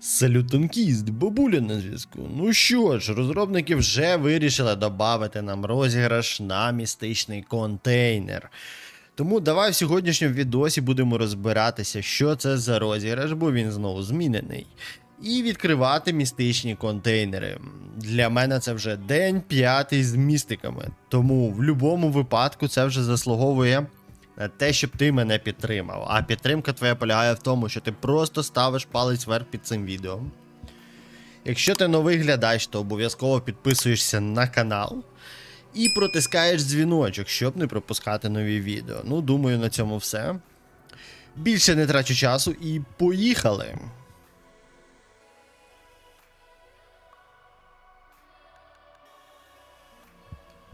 Салютонкіст, бабуля на зв'язку. Ну що ж, розробники вже вирішили додати нам розіграш на містичний контейнер. Тому давай в сьогоднішньому відосі будемо розбиратися, що це за розіграш, бо він знову змінений. І відкривати містичні контейнери. Для мене це вже день п'ятий з містиками. Тому в будь-якому випадку це вже заслуговує те, щоб ти мене підтримав. А підтримка твоя полягає в тому, що ти просто ставиш палець вверх під цим відео. Якщо ти новий глядач, то обов'язково підписуєшся на канал і протискаєш дзвіночок, щоб не пропускати нові відео. Ну, думаю, на цьому все. Більше не трачу часу і поїхали.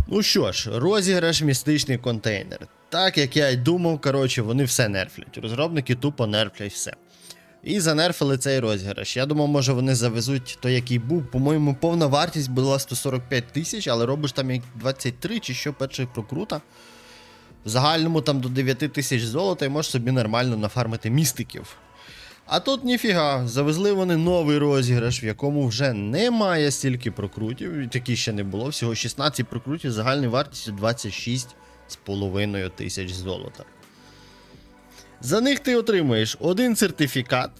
Ну що ж, розіграш містичний контейнер. Так як я й думав, коротше, вони все нерфлять. Розробники тупо нерфлять все. І занерфили цей розіграш. Я думав, може вони завезуть той, який був. По-моєму, повна вартість була 145 тисяч, але робиш там як 23 чи що перших прокрута. В загальному там до 9 тисяч золота і можеш собі нормально нафармити містиків. А тут ніфіга, завезли вони новий розіграш, в якому вже немає стільки прокрутів, такі ще не було. Всього 16 прокрутів загальною вартістю 26,5 тисяч золота. За них ти отримуєш один сертифікат,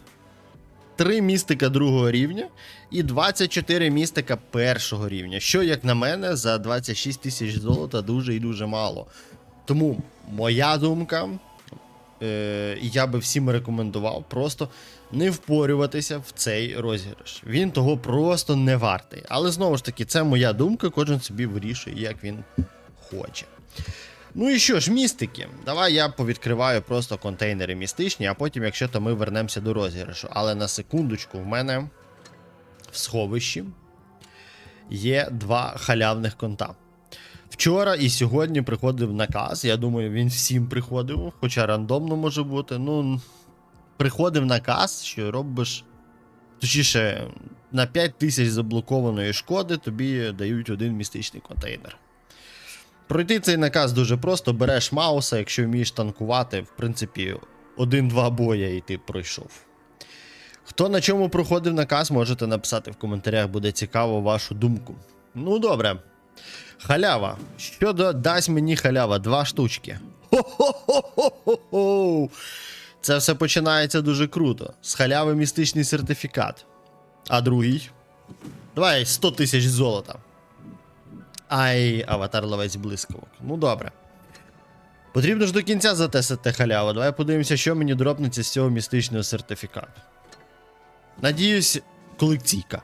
3 містика другого рівня і 24 містика першого рівня. Що, як на мене, за 26 тисяч золота дуже і дуже мало. Тому моя думка, е, я би всім рекомендував просто не впорюватися в цей розіграш. Він того просто не вартий. Але знову ж таки, це моя думка, кожен собі вирішує, як він хоче. Ну і що ж, містики. Давай я повідкриваю просто контейнери містичні, а потім, якщо то ми вернемося до розіграшу. Але на секундочку, в мене в сховищі є два халявних конта. Вчора і сьогодні приходив наказ. Я думаю, він всім приходив, хоча рандомно може бути. Ну, приходив наказ, що робиш. Точніше, на 5 тисяч заблокованої шкоди тобі дають один містичний контейнер. Пройти цей наказ дуже просто: береш мауса, якщо вмієш танкувати, в принципі, один-два боя і ти пройшов. Хто на чому проходив наказ, можете написати в коментарях, буде цікаво вашу думку. Ну, добре. Халява. Що дасть мені халява? Два штучки. Хо-хо-хо-хо-хо! Це все починається дуже круто. З халяви містичний сертифікат. А другий? Давай 100 тисяч золота. Ай, аватар ловець блискавок. Ну добре. Потрібно ж до кінця затестити халяву. Давай подивимося, що мені дропнеться з цього містичного сертифікату. Надіюсь, колекційка.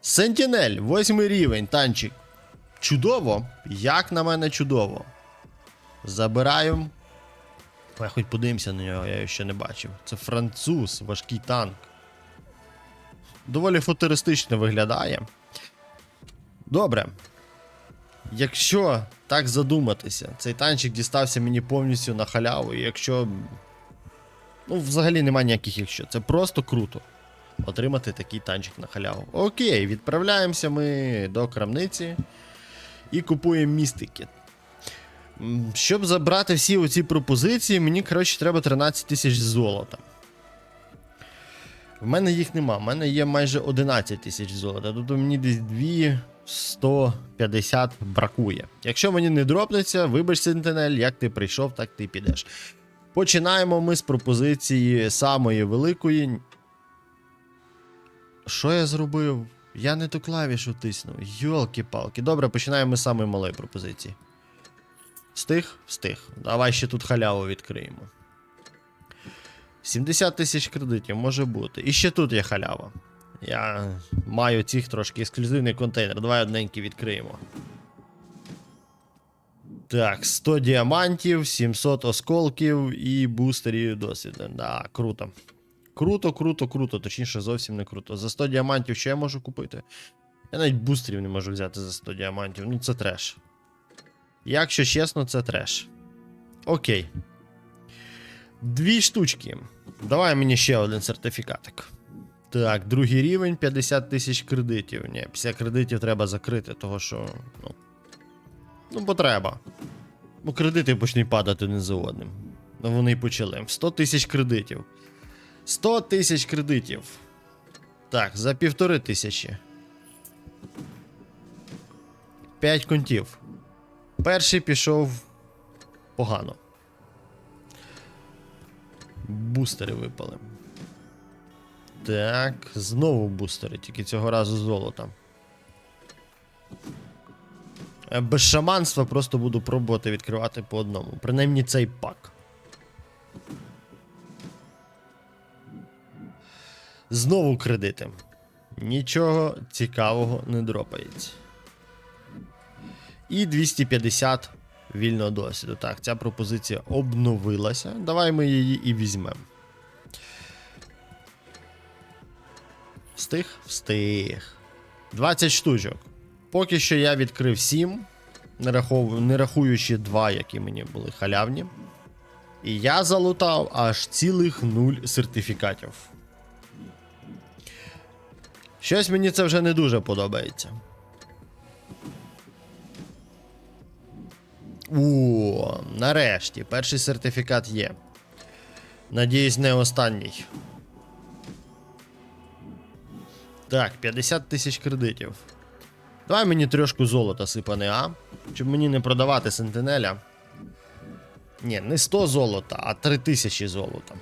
Сентінель, восьмий рівень, танчик. Чудово. Як на мене чудово. Забираю. Давай хоч подивимося на нього, я його ще не бачив. Це француз, важкий танк. Доволі футуристично виглядає. Добре. Якщо так задуматися, цей танчик дістався мені повністю на халяву, і якщо. Ну, взагалі немає ніяких якщо. Це просто круто. Отримати такий танчик на халяву. Окей, відправляємося ми до крамниці і купуємо містики. Щоб забрати всі оці пропозиції, мені, коротше, треба 13 тисяч золота. В мене їх нема, в мене є майже 11 тисяч золота, тобто мені десь 2 150 бракує. Якщо мені не дропнеться, вибач Сентинель, як ти прийшов, так ти підеш. Починаємо ми з пропозиції самої великої. Що я зробив? Я не ту клавішу тиснув. Йолки-палки. Добре, починаємо з самої малої пропозиції. Встиг? Встиг. Давай ще тут халяву відкриємо. 70 тисяч кредитів може бути. І ще тут є халява. Я маю цих трошки ексклюзивний контейнер. Давай одненький відкриємо. Так, 100 діамантів, 700 осколків і бустерів досвіду. Да, круто. Круто, круто, круто. Точніше, зовсім не круто. За 100 діамантів що я можу купити? Я навіть бустерів не можу взяти за 100 діамантів. Ну, це треш. Якщо чесно, це треш. Окей. Дві штучки. Давай мені ще один сертифікатик. Так, другий рівень 50 тисяч кредитів. Ні, 50 кредитів треба закрити, того що. Ну, ну потреба. Бо кредити почнуть падати один за одним. Ну вони й почали. 100 тисяч кредитів. 100 тисяч кредитів. Так, за півтори тисячі. П'ять контів. Перший пішов погано. Бустери випали. Так, знову бустери, тільки цього разу золота. Е, Без шаманства просто буду пробувати відкривати по одному. Принаймні цей пак. Знову кредити. Нічого цікавого не дропається. І 250 вільного досвіду. Так, ця пропозиція обновилася. Давай ми її і візьмемо. Встиг? Встиг. 20 штучок. Поки що я відкрив 7, не, рахов... не рахуючи 2, які мені були халявні. І я залутав аж цілих 0 сертифікатів. Щось мені це вже не дуже подобається. О, нарешті, перший сертифікат є. Надіюсь, не останній. Так, 50 тисяч кредитів. Давай мені трошку золота сипане, а? Щоб мені не продавати сентинеля. Ні, не 100 золота, а 3 тисячі золота.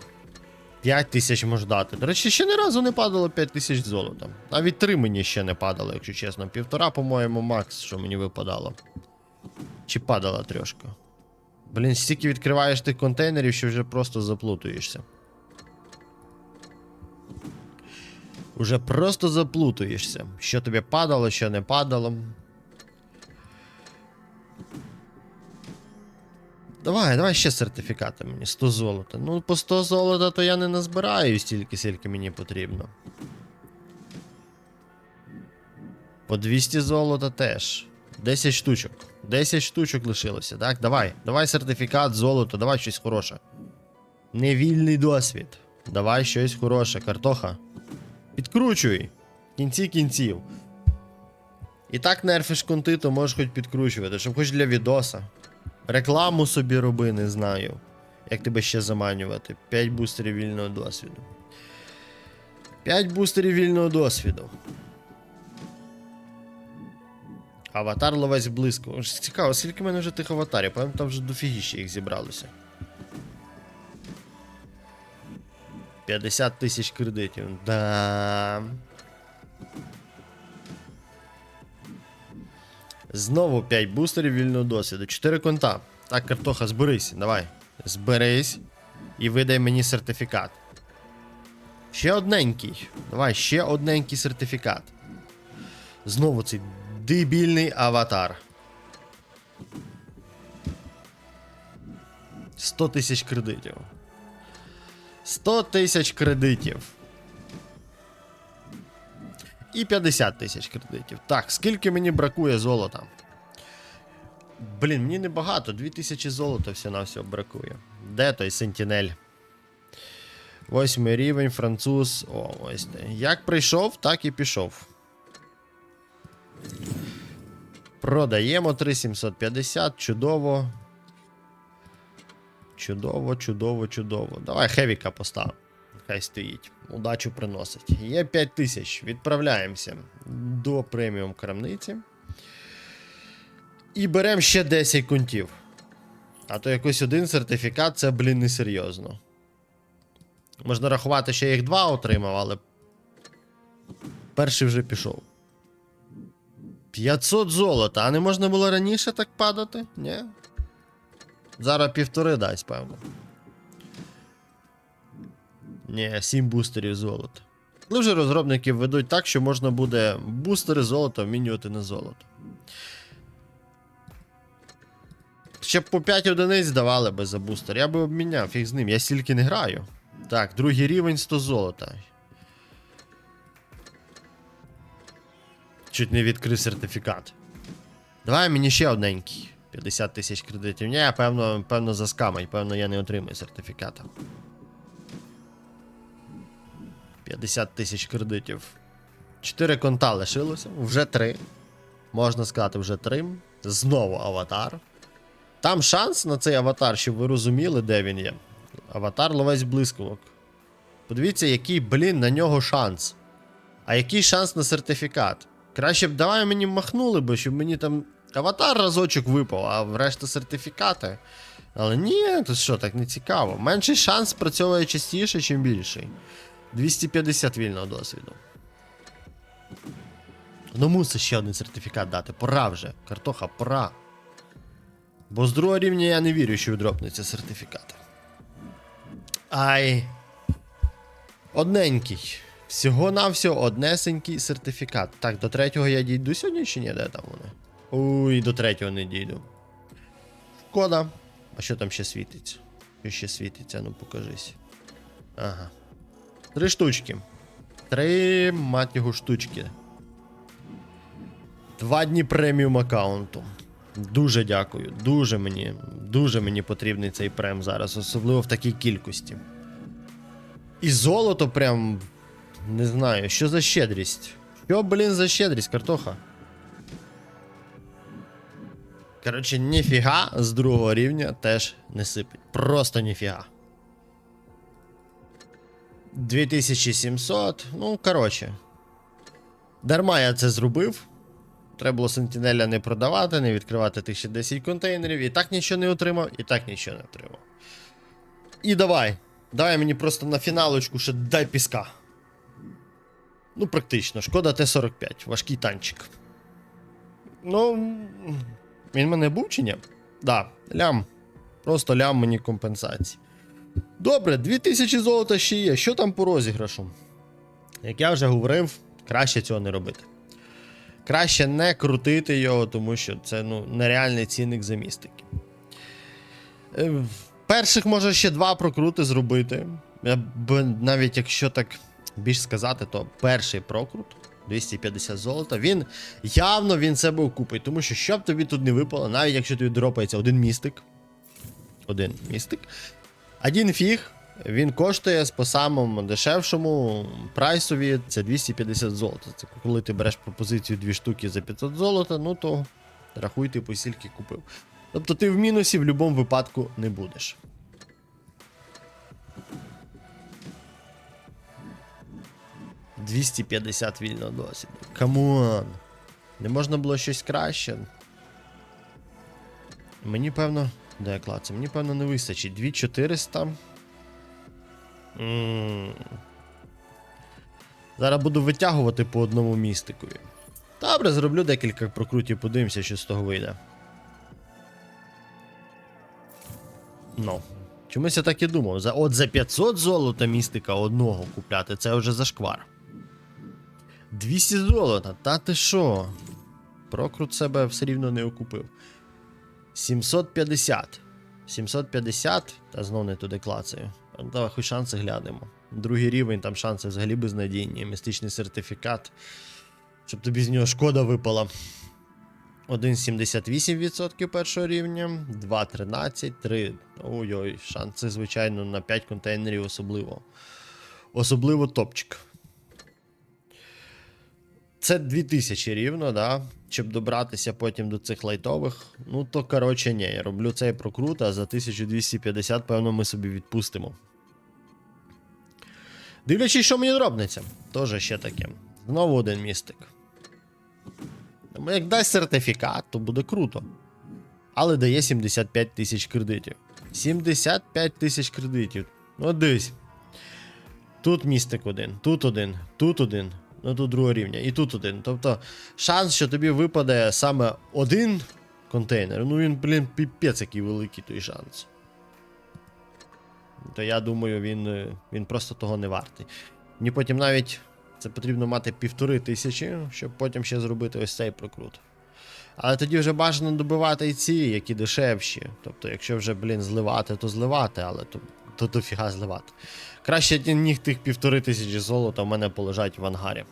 5 тисяч можеш дати. До речі, ще ні разу не падало 5 тисяч золота. Навіть 3 мені ще не падало, якщо чесно. Півтора, по-моєму, макс, що мені випадало. Чи падала трошки. Блін, стільки відкриваєш тих контейнерів, що вже просто заплутуєшся. Уже просто заплутуєшся. Що тобі падало, що не падало. Давай, давай ще сертифікати мені. 100 золота. Ну, по 100 золота то я не назбираю стільки, скільки мені потрібно. По 200 золота теж. 10 штучок. 10 штучок лишилося, так? Давай. Давай сертифікат, золото, давай щось хороше. Невільний досвід. Давай щось хороше, картоха. Підкручуй. В кінці кінців. І так нерфиш конти, то можеш хоч підкручувати, щоб хоч для відоса. Рекламу собі роби, не знаю. Як тебе ще заманювати? 5 бустерів вільного досвіду. 5 бустерів вільного досвіду. Аватар ловець близько. Цікаво, скільки в мене вже тих аватарів? Певно, там вже дофігіще їх зібралося. 50 тисяч кредитів. Да. Знову 5 бустерів вільного досвіду. 4 конта. Так, картоха, зберись, давай. Зберись. І видай мені сертифікат. Ще одненький. Давай, ще одненький сертифікат. Знову цей дебільний аватар. 100 тисяч кредитів. 100 тисяч кредитів. І 50 тисяч кредитів. Так, скільки мені бракує золота? Блін, мені небагато, 2000 золота все бракує. Де той сентінель? Восьмий рівень, француз. О, ось де. Як прийшов, так і пішов. Продаємо 3750, чудово. Чудово, чудово, чудово. Давай хевіка поставимо. Хай стоїть. Удачу приносить. Є 5000. Відправляємося до преміум крамниці. І беремо ще 10 кунтів. А то якось один сертифікат це, блін, несерйозно. Можна рахувати, що я їх два отримав, але. Перший вже пішов. 500 золота, а не можна було раніше так падати? Ні? Зараз півтори дасть, певно. Ні, 7 бустерів золота. Але вже розробники ведуть так, що можна буде бустери золота обмінювати на золото. Ще б по 5 одиниць давали би за бустер. Я би обміняв, фіг з ним, я стільки не граю. Так, другий рівень 100 золота. Чуть не відкрив сертифікат. Давай мені ще одненький. 50 тисяч кредитів. Ні, певно, певно, заскамать, певно, я не отримаю сертифіката. 50 тисяч кредитів. 4 конта лишилося, вже 3. Можна сказати, вже 3. Знову аватар. Там шанс на цей аватар, щоб ви розуміли, де він є. Аватар ловець блискавок. Подивіться, який, блін, на нього шанс. А який шанс на сертифікат? Краще б давай мені махнули би, щоб мені там аватар разочок випав, а врешті сертифікати. Але ні, то що, так не цікаво. Менший шанс спрацьовує частіше, чим більший. 250 вільного досвіду. Ну мусить ще один сертифікат дати. Пора вже. Картоха, пора. Бо з другого рівня я не вірю, що відропнуться сертифікати. Ай. Одненький. Всього-навсього однесенький сертифікат. Так, до третього я дійду сьогодні чи ні? Де там вони? Ой, до третього не дійду. Шкода. А що там ще світиться? Що ще світиться? Ну покажись. Ага. Три штучки. Три, мать його, штучки. Два дні преміум аккаунту. Дуже дякую. Дуже мені, дуже мені потрібний цей прем зараз, особливо в такій кількості. І золото прям. Не знаю, що за щедрість. Що, блін, за щедрість, картоха? Коротше, ніфіга з другого рівня теж не сипить. Просто ніфіга. 2700. Ну, коротше. Дарма я це зробив. Треба було Сентінеля не продавати, не відкривати тих ще 10 контейнерів. І так нічого не отримав, і так нічого не отримав. І давай. Давай мені просто на фіналочку ще дай піска. Ну, практично. Шкода Т-45, важкий танчик. Ну. Він мене був чи ні? Да, лям. Просто лям мені компенсації. Добре, 2000 золота ще є. Що там по розіграшу? Як я вже говорив, краще цього не робити. Краще не крутити його, тому що це ну, нереальний цінник за містики. Е, Перших може ще два прокрути зробити. Навіть якщо так більш сказати, то перший прокрут 250 золота. Він явно він себе окупить, тому що що б тобі тут не випало, навіть якщо тобі дропається один містик. Один містик. Один фіг, він коштує по самому дешевшому прайсові це 250 золота. Це коли ти береш пропозицію дві штуки за 500 золота, ну то рахуй ти по стільки купив. Тобто ти в мінусі в будь-якому випадку не будеш. «250 вільного досвіду. Камон. Не можна було щось краще. Мені певно. Де я клацаю? Мені певно не вистачить. 2400. М. Зараз буду витягувати по одному містикові. Добре, зроблю декілька прокрутів, подивимося, що з того вийде. Ну. Чомусь я так і думав. За, от за 500 золота містика одного купляти, це вже зашквар. 200 золота, та ти що? Прокрут себе все рівно не окупив. 750. 750, та знов не туди клацаю. Давай хоч шанси глянемо. Другий рівень, там шанси взагалі безнадійні. Містичний сертифікат. Щоб тобі з нього шкода випала. 1,78% першого рівня, 2,13, 3. Ой-ой, шанси, звичайно, на 5 контейнерів особливо. Особливо топчик. Це 2000 рівно, да? Щоб добратися потім до цих лайтових. Ну то коротше, ні, я роблю цей прокрут, а за 1250, певно, ми собі відпустимо. Дивлячись, що мені дробниця. Тоже ще таке. Знову один містик. Як дасть сертифікат, то буде круто. Але дає 75 тисяч кредитів. 75 тисяч кредитів. Ну дивись. Тут містик один, тут один, тут один, ну тут другого рівня, і тут один. Тобто шанс, що тобі випаде саме один контейнер, ну він, блін, піпець який великий той шанс. То я думаю, він, е, він просто того не вартий. Мені потім навіть це потрібно мати півтори тисячі, щоб потім ще зробити ось цей прокрут. Але тоді вже бажано добивати і ці, які дешевші. Тобто, якщо вже, блін, зливати, то зливати, але то, то дофіга зливати. Краще ніг тих півтори тисячі золота в мене полежать в ангарі.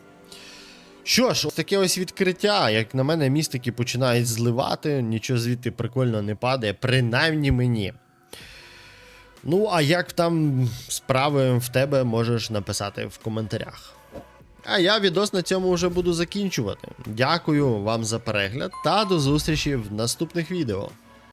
Що ж, ось таке ось відкриття. Як на мене, містики починають зливати, нічого звідти прикольно не падає, принаймні мені. Ну, а як там справи в тебе, можеш написати в коментарях. А я відос на цьому вже буду закінчувати. Дякую вам за перегляд та до зустрічі в наступних відео.